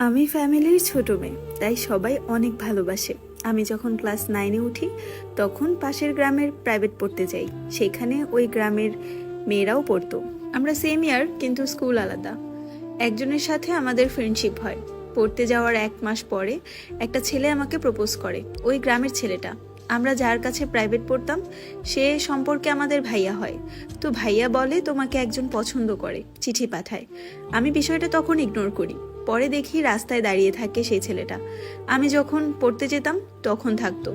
আমি ফ্যামিলির ছোট মেয়ে, তাই সবাই অনেক ভালোবাসে। আমি যখন ক্লাস নাইনে উঠি, তখন পাশের গ্রামের প্রাইভেট পড়তে যাই। সেখানে ওই গ্রামের মেয়েরাও পড়তো। আমরা সেম ইয়ার কিন্তু স্কুল আলাদা। একজনের সাথে আমাদের ফ্রেন্ডশিপ হয়। পড়তে যাওয়ার এক মাস পরে একটা ছেলে আমাকে প্রপোজ করে, ওই গ্রামের ছেলেটা। আমরা যার কাছে প্রাইভেট পড়তাম, সে সম্পর্কে আমাদের ভাইয়া হয়। তো ভাইয়া বলে, তোমাকে একজন পছন্দ করে, চিঠি পাঠায়। আমি বিষয়টা তখন ইগনোর করি। পরে দেখি রাস্তায় দাঁড়িয়ে থাকে সেই ছেলেটা। আমি যখন পড়তে যেতাম, তখন থাকতো।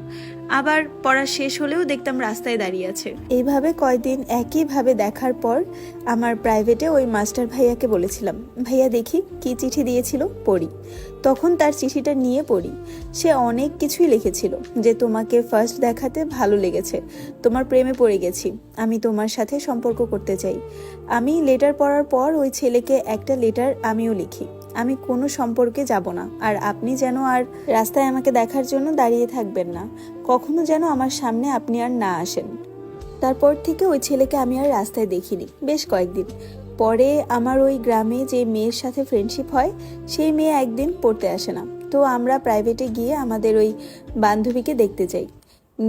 আবার পড়া শেষ হলেও দেখতাম রাস্তায় দাঁড়িয়ে আছে। এইভাবে কয়দিন একইভাবে দেখার পর আমার প্রাইভেটে ওই মাস্টার ভাইয়াকে বলেছিলাম, ভাইয়া দেখি কি চিঠি দিয়েছিল, পড়ি। তখন তার চিঠিটা নিয়ে পড়ি। সে অনেক কিছুই লিখেছিল, যে তোমাকে ফার্স্ট দেখাতে ভালো লেগেছে, তোমার প্রেমে পড়ে গেছি, আমি তোমার সাথে সম্পর্ক করতে চাই। আমি লেটার পড়ার পর ওই ছেলেকে একটা লেটার আমিও লিখি। আমি কোনো সম্পর্কে যাব না। আর আপনি যেন আর রাস্তায় আমাকে দেখার জন্য দাঁড়িয়ে থাকবেন না। কখনো যেন আমার সামনে আপনি আর না আসেন। তারপর থেকে ওই ছেলেকে আমি আর রাস্তায় দেখিনি। বেশ কয়েকদিন। পরে আমার ওই গ্রামে যে মেয়ের সাথে ফ্রেন্ডশিপ হয়, সেই মেয়ে একদিন পড়তে আসে না। তো আমরা প্রাইভেটে গিয়ে আমাদের ওই বান্ধবীকে দেখতে যাই।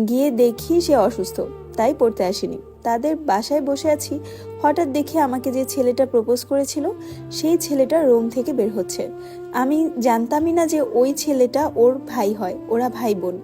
গিয়ে দেখি সে অসুস্থ। তাই পড়তে আসেনি। তাদের বাসায় বসে আছি, হঠাৎ দেখে আমাকে যে ছেলেটা প্রপোজ করেছিল, সেই ছেলেটা রোম থেকে বের হচ্ছে। আমি জানতামই না যে ওই ছেলেটা ওর ভাই হয়, ওরা ভাই বোন।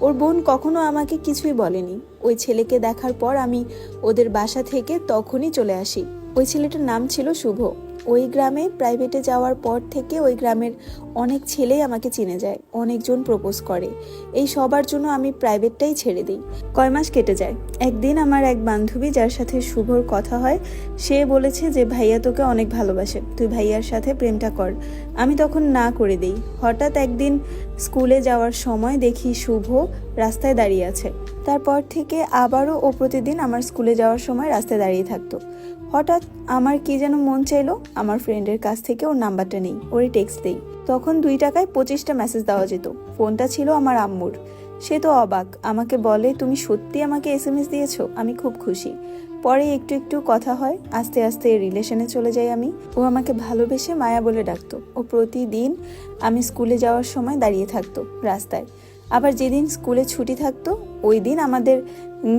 ওর বোন কখনো আমাকে কিছুই বলেনি। ওই ছেলেকে দেখার পর আমি ওদের বাসা থেকে তখনই চলে আসি। ওই ছেলেটার নাম ছিল শুভ। ওই গ্রামে প্রাইভেটে যাওয়ার পর থেকে ওই গ্রামের অনেক ছেলেই আমাকে চিনে যায়, অনেকজন প্রপোজ করে। এই সবার জন্য আমি প্রাইভেটটাই ছেড়ে দিই। কয় মাস কেটে যায়। একদিন আমার এক বান্ধবী যার সাথে শুভর কথা হয়, সে বলেছে যে, ভাইয়া, তোকে অনেক ভালোবাসে, তুই ভাইয়ার সাথে প্রেমটা কর। আমি তখন না করে দিই। হঠাৎ একদিন স্কুলে যাওয়ার সময় দেখি শুভ রাস্তায় দাঁড়িয়ে আছে। তারপর থেকে আবারও ও প্রতিদিন আমার স্কুলে যাওয়ার সময় রাস্তায় দাঁড়িয়ে থাকতো। হঠাৎ আমার কি যেন মন চাইলো, আমার ফ্রেন্ডের কাছ থেকে ওর নাম্বারটা নেই ওরে টেক্সট দেই। তখন দুই টাকায় পঁচিশটা মেসেজ দেওয়া যেত। ফোনটা ছিল আমার আম্মুর। সে তো অবাক, আমাকে বলে, তুমি সত্যি আমাকে এস এম এস দিয়েছ? আমি খুব খুশি। পরে একটু একটু কথা হয়, আস্তে আস্তে রিলেশনে চলে যাই আমি। ও আমাকে ভালোবেসে মায়া বলে ডাকতো। ও প্রতিদিন আমি স্কুলে যাওয়ার সময় দাঁড়িয়ে থাকতো রাস্তায়। আবার যেদিন স্কুলে ছুটি থাকতো, ওই দিন আমাদের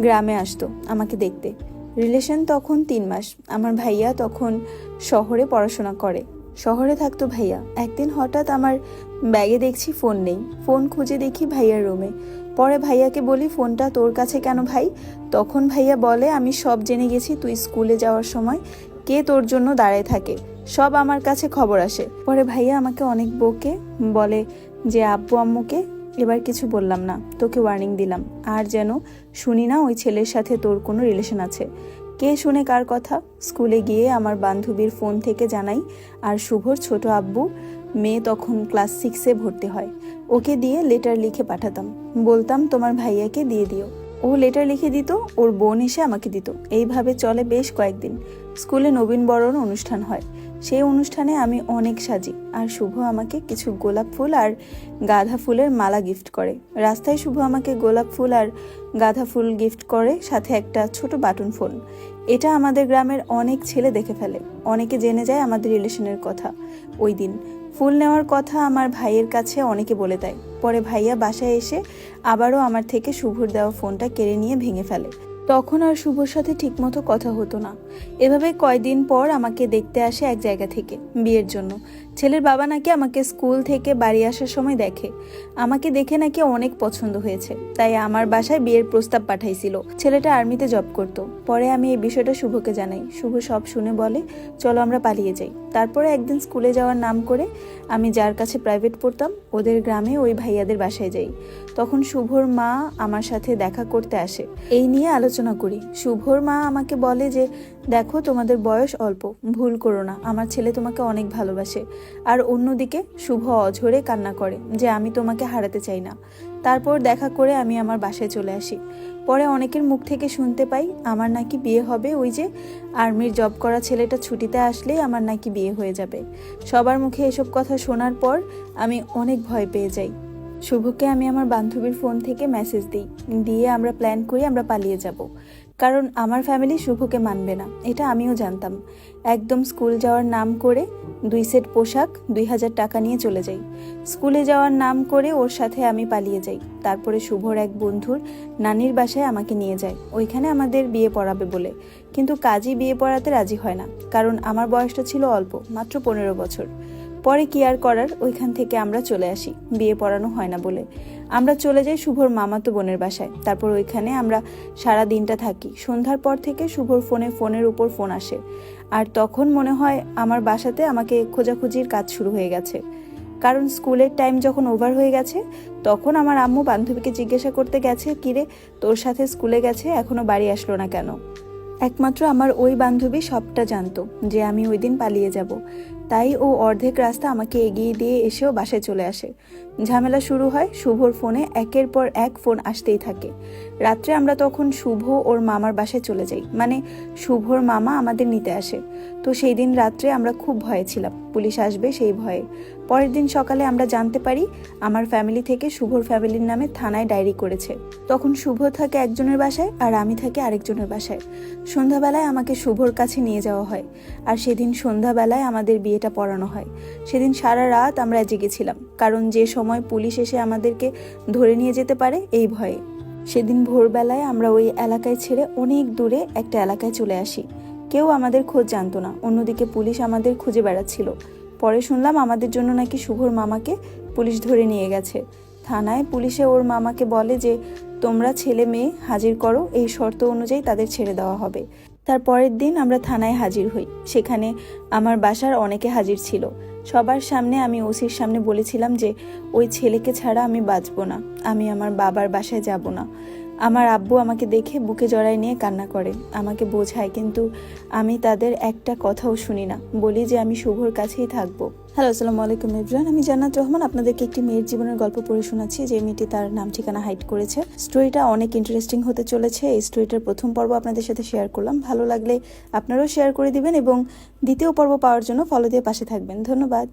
গ্রামে আসতো, আমাকে দেখতে। রিলেশন তখন তিন মাস। আমার ভাইয়া তখন শহরে পড়াশোনা করে। শহরে থাকতো ভাইয়া। একদিন হঠাৎ আমার ব্যাগে দেখছি ফোন নেই। ফোন খুঁজে দেখি ভাইয়ার রুমে পরে ভাইয়াকে বলি ফোনটা তোর কাছে কেন ভাই? তখন ভাইয়া বলে, আমি সব জেনে গেছি তুই স্কুলে যাওয়ার সময় কে তোর জন্য দাঁড়ায় থাকে। সব আমার কাছে খবর আসে। পরে ভাইয়া আমাকে অনেক বকে, বলে যে, আব্বু, আম্মুকে এবার কিছু বললাম না, তোকে ওয়ার্নিং দিলাম। আর যেন শুনি না ওই ছেলের সাথে তোর কোনো রিলেশন আছে। কে শুনে কার কথা? স্কুলে গিয়ে আমার বান্ধবীর ফোন থেকে জানাই, আর শুভর ছোট আব্বু, মেয়ে তখন ক্লাস সিক্সে ভর্তি হয়। ওকে দিয়ে লেটার লিখে পাঠাতাম। বলতাম, তোমার ভাইয়াকে দিয়ে দিও। ও লেটার লিখে দিত, ওর বোন এসে আমাকে দিত। এইভাবে চলে বেশ কয়েকদিন। স্কুলে নবীন বরণ অনুষ্ঠান হয়। সেই অনুষ্ঠানে আমি অনেক সাজি। আর শুভ আমাকে কিছু গোলাপ ফুল আর গাঁদা ফুলের মালা গিফট করে। রাস্তায় শুভ আমাকে গোলাপ ফুল আর গাঁদা ফুল গিফট করে, সাথে একটা ছোট বাটন ফোন এটা আমাদের গ্রামের অনেক ছেলে দেখে ফেলে। অনেকে জেনে যায় আমাদের রিলেশনের কথা। ওই দিন ফুল নেওয়ার কথা আমার ভাইয়ের কাছে অনেকে বলে দেয়। পরে ভাইয়া বাসায় এসে আবারও আমার থেকে শুভর দেওয়া ফোনটা কেড়ে নিয়ে ভেঙে ফেলে। তখন আর শুভর সাথে ঠিকমতো কথা হতো না। এভাবে কয়দিন পর আমাকে দেখতে আসে এক জায়গা থেকে, বিয়ের জন্য। ছেলের বাবা নাকি আমাকে স্কুল থেকে বাড়ি আসার সময় দেখে। আমাকে দেখে নাকি অনেক পছন্দ হয়েছে। তাই আমার বাসায় বিয়ের প্রস্তাব পাঠাইছিল। ছেলেটা আর্মিতে জব করত। পরে আমি এই বিষয়টা শুভকে জানাই। শুভ সব শুনে বলে, চলো আমরা পালিয়ে যাই। তারপরে একদিন স্কুলে যাওয়ার নাম করে আমি যার কাছে প্রাইভেট পড়তাম, ওদের গ্রামে ওই ভাইয়াদের বাসায় যাই। তখন শুভর মা আমার সাথে দেখা করতে আসে। এই নিয়ে আলোচনা করি। শুভর মা আমাকে বলে যে, দেখো তোমাদের বয়স অল্প, ভুল করো না। আমার ছেলে তোমাকে অনেক ভালোবাসে। আর অন্যদিকে শুভ অঝরে কান্না করে যে আমি তোমাকে হারাতে চাই না। তারপর দেখা করে আমি আমার বাসায় চলে আসি। পরে অনেকের মুখ থেকে শুনতে পাই আমার নাকি বিয়ে হবে ওই যে আর্মির জব করা ছেলেটা ছুটিতে আসলেই আমার নাকি বিয়ে হয়ে যাবে। সবার মুখে এসব কথা শোনার পর আমি অনেক ভয় পেয়ে যাই। শুভকে আমি আমার বান্ধবীর ফোন থেকে মেসেজ দিই। দিয়ে আমরা প্ল্যান করি আমরা পালিয়ে যাব। কারণ আমার ফ্যামিলি শুভকে মানবে না, এটা আমিও জানতাম। একদম স্কুল যাওয়ার নাম করে দুই সেট পোশাক, দুই হাজার টাকা নিয়ে চলে যাই। স্কুলে যাওয়ার নাম করে ওর সাথে আমি পালিয়ে যাই। তারপরে শুভর এক বন্ধুর নানির বাসায় আমাকে নিয়ে যায়। ওইখানে আমাদের বিয়ে পড়াবে বলে। কিন্তু কাজী বিয়ে পড়াতে রাজি হয় না, কারণ আমার বয়সটা ছিল অল্প, মাত্র পনেরো বছর। পরে কি আর করার, ওইখান থেকে আমরা চলে আসি। বিয়ে পড়ানো হয় না বলে। আমরা চলে যাই শুভর মামাতো বোনের বাসায়। তারপর ওইখানে আমরা সারা দিনটা থাকি। সন্ধ্যার পর থেকে শুভর ফোনে ফোনের উপর ফোন আসে। আর তখন মনে হয় আমার বাসাতে আমাকে খোঁজাখুঁজির কাজ শুরু হয়ে গেছে। কারণ স্কুলের টাইম যখন ওভার হয়ে গেছে, তখন আমার আম্মু বান্ধবীকে জিজ্ঞাসা করতে গেছে, কিরে, তোর সাথে স্কুলে গেছে, এখনও বাড়ি আসলো না কেন? একমাত্র আমার ওই বান্ধবী সবটা জানতো যে আমি ওই দিন পালিয়ে যাব। তাই ও অর্ধেক রাস্তা আমাকে এগিয়ে দিয়ে এসেও বাসায় চলে আসে। ঝামেলা শুরু হয় শুভর ফোনে, একের পর এক ফোন আসতেই থাকে। রাত্রে আমরা তখন শুভ ওর মামার বাসায় চলে যাই। মানে শুভর মামা আমাদের নিতে আসে। তো সেই দিন রাত্রে আমরা খুব ভয়ে ছিলাম। পুলিশ আসবে সেই ভয়ে। পরের দিন সকালে আমরা জানতে পারি আমার ফ্যামিলি থেকে শুভর ফ্যামিলির নামে থানায় ডায়েরি করেছে। তখন শুভ থাকে একজনের বাসায় আর আমি থাকি আরেকজনের বাসায়। সন্ধ্যাবেলায় আমাকে শুভর কাছে নিয়ে যাওয়া হয় আর সেদিন সন্ধ্যাবেলায় আমাদের বিয়েটা পড়ানো হয়। সেদিন সারা রাত আমরা জেগেছিলাম, কারণ যে সময় পুলিশ এসে আমাদেরকে ধরে নিয়ে যেতে পারে এই ভয়ে। সেদিন ভোরবেলায় আমরা ওই এলাকায় ছেড়ে অনেক দূরে একটা এলাকায় চলে আসি। কেউ আমাদের খোঁজ জানতো না, অন্যদিকে পুলিশ আমাদের খুঁজে বেড়াচ্ছিল। পরে শুনলাম আমাদের জন্য নাকি শুভর মামাকে পুলিশ ধরে নিয়ে গেছে। থানায় পুলিশে ওর মামাকে বলে যে, তোমরা ছেলে মেয়ে হাজির করো, এই শর্ত অনুযায়ী তাদের ছেড়ে দেওয়া হবে। তার পরের দিন আমরা থানায় হাজির হই। সেখানে আমার বাসার অনেকে হাজির ছিল। সবার সামনে আমি ওসির সামনে বলেছিলাম যে, ওই ছেলেকে ছাড়া আমি বাঁচবো না। আমি আমার বাবার বাসায় যাব না। আমার আব্বু আমাকে দেখে বুকে জড়ায় নিয়ে কান্না করে, আমাকে বোঝায়, কিন্তু আমি তাদের একটা কথাও শুনি না, বলি যে আমি শুভর কাছেই থাকব। হ্যালো, আসসালামু আলাইকুম ইব্রান আমি জান্নাত রহমান, আপনাদেরকে একটি মেয়ের জীবনের গল্প পড়ে শোনাচ্ছি, যে মেয়েটি তার নাম ঠিকানা হাইড করেছে। স্টোরিটা অনেক ইন্টারেস্টিং হতে চলেছে, এই স্টোরিটার প্রথম পর্ব আপনাদের সাথে শেয়ার করলাম, ভালো লাগলে আপনারাও শেয়ার করে দিবেন এবং দ্বিতীয় পর্ব পাওয়ার জন্য ফলো দিয়ে পাশে থাকবেন, ধন্যবাদ।